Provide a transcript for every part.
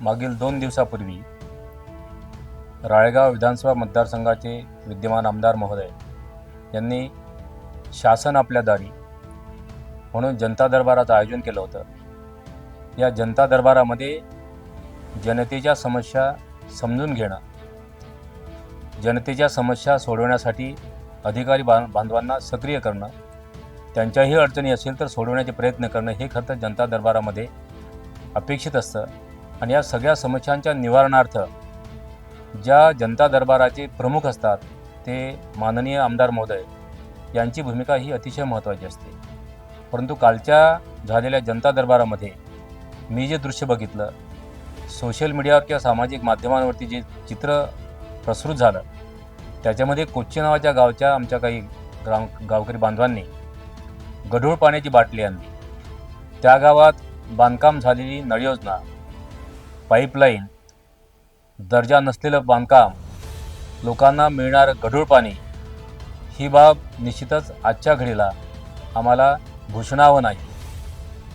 मागील दोन दिवसापूर्वी राळेगाव विधानसभा मतदारसंघाचे विद्यमान आमदार महोदय यांनी शासन आपल्या दारी म्हणून जनता दरबाराचं आयोजन केलं होतं. या जनता दरबारामध्ये जनतेच्या समस्या समजून घेणं जनतेच्या समस्या सोडवण्यासाठी अधिकारी बां बांधवांना सक्रिय करणं त्यांच्याही अडचणी असेल तर सोडवण्याचे प्रयत्न करणं हे खरं तर जनता दरबारामध्ये अपेक्षित असतं. आणि या सगळ्या समस्यांच्या निवारणार्थ ज्या जनता दरबाराचे प्रमुख असतात ते माननीय आमदार महोदय यांची भूमिका ही अतिशय महत्त्वाची असते. परंतु कालच्या झालेल्या जनता दरबारामध्ये मी जे दृश्य बघितलं सोशल मीडियावर किंवा सामाजिक माध्यमांवरती जे चित्र प्रसृत झालं त्याच्यामध्ये कोच्ची नावाच्या गावच्या आमच्या काही ग्राम गावकरी बांधवांनी गढूळ पाण्याची बाटली आणली. त्या गावात बांधकाम झालेली नळयोजना पाईपलाईन दर्जा नसलेलं बांधकाम लोकांना मिळणारं गढूळ पाणी ही बाब निश्चितच आजच्या घडीला आम्हाला भूषणावं नाही.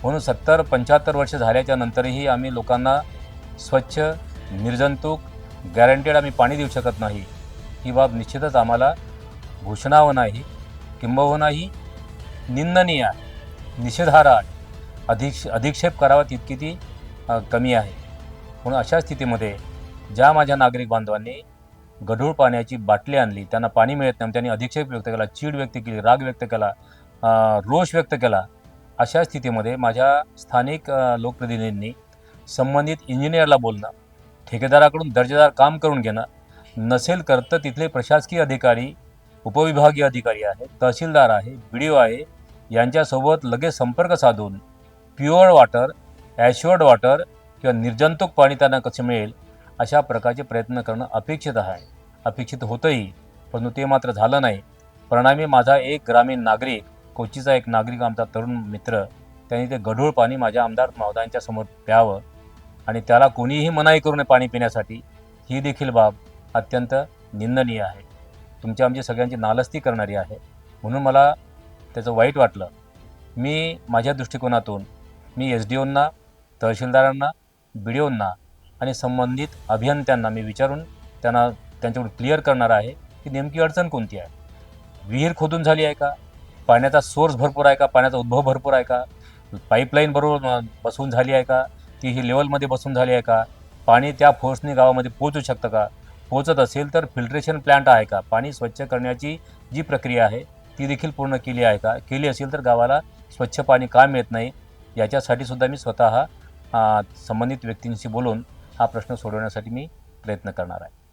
म्हणून सत्तर पंच्याहत्तर वर्ष झाल्याच्या नंतरही आम्ही लोकांना स्वच्छ निर्जंतुक गॅरंटेड आम्ही पाणी देऊ शकत नाही. ही बाब निश्चितच आम्हाला भूषणावं नाही किंबहुनाही निंदनीय आहे निषेधार्ह अधिक्ष अधिक्षेप करावा तितकी ती कमी आहे. म्हणून अशा स्थितीमध्ये ज्या माझ्या नागरिक बांधवांनी गढूळ पाण्याची बाटली आणली त्यांना पाणी मिळत नाही त्यांनी अधिक्षेप व्यक्त केला चीड व्यक्त केली राग व्यक्त केला रोष व्यक्त केला अशा स्थितीमध्ये माझ्या स्थानिक लोकप्रतिनिधींनी संबंधित इंजिनियरला बोलणं ठेकेदाराकडून दर्जेदार काम करून घेणं नसेल करतं तिथले प्रशासकीय अधिकारी उपविभागीय अधिकारी आहे तहसीलदार आहे बी डी ओ आहे यांच्यासोबत लगेच संपर्क साधून प्युअर वॉटर ॲश्युअर्ड वॉटर किंवा निर्जंतुक पाणी त्यांना कसं मिळेल अशा प्रकारचे प्रयत्न करणं अपेक्षित आहे. अपेक्षित होतंही परंतु ते मात्र झालं नाही. परिणामी माझा एक ग्रामीण नागरिक कोचीचा एक नागरिक आमचा तरुण मित्र त्यांनी ते गढूळ पाणी माझ्या आमदार महोदयांच्या समोर प्यावं आणि त्याला कोणीही मनाई करू नये पाणी पिण्यासाठी ही देखील बाब अत्यंत निंदनीय आहे. तुमची आमची सगळ्यांची नालस्ती करणारी आहे. म्हणून मला त्याचं वाईट वाटलं. मी माझ्या दृष्टिकोनातून मी एस डी ओंना तहसीलदारांना बी ओंना आणि संबंधित अभियंत्यांना मी विचारून त्यांना त्यांच्याकडून क्लिअर करणार आहे की नेमकी अडचण कोणती आहे. विहीर खोदून झाली आहे का? पाण्याचा सोर्स भरपूर आहे का? पाण्याचा उद्भव भरपूर आहे का? पाईपलाईन बरोबर बसून बसवून झाली आहे का? ती ही लेवलमध्ये बसून झाली आहे का? पाणी त्या फोर्सने गावामध्ये पोहोचू शकतं का? पोचत असेल तर फिल्ट्रेशन प्लांट आहे का? पाणी स्वच्छ करण्याची जी प्रक्रिया आहे ती देखील पूर्ण केली आहे का? केली असेल तर गावाला स्वच्छ पाणी का मिळत नाही? याच्यासाठी सुद्धा मी स्वतः संबंधित व्यक्तींशी बोलून हा प्रश्न सोडवण्यासाठी मी प्रयत्न करणार आहे.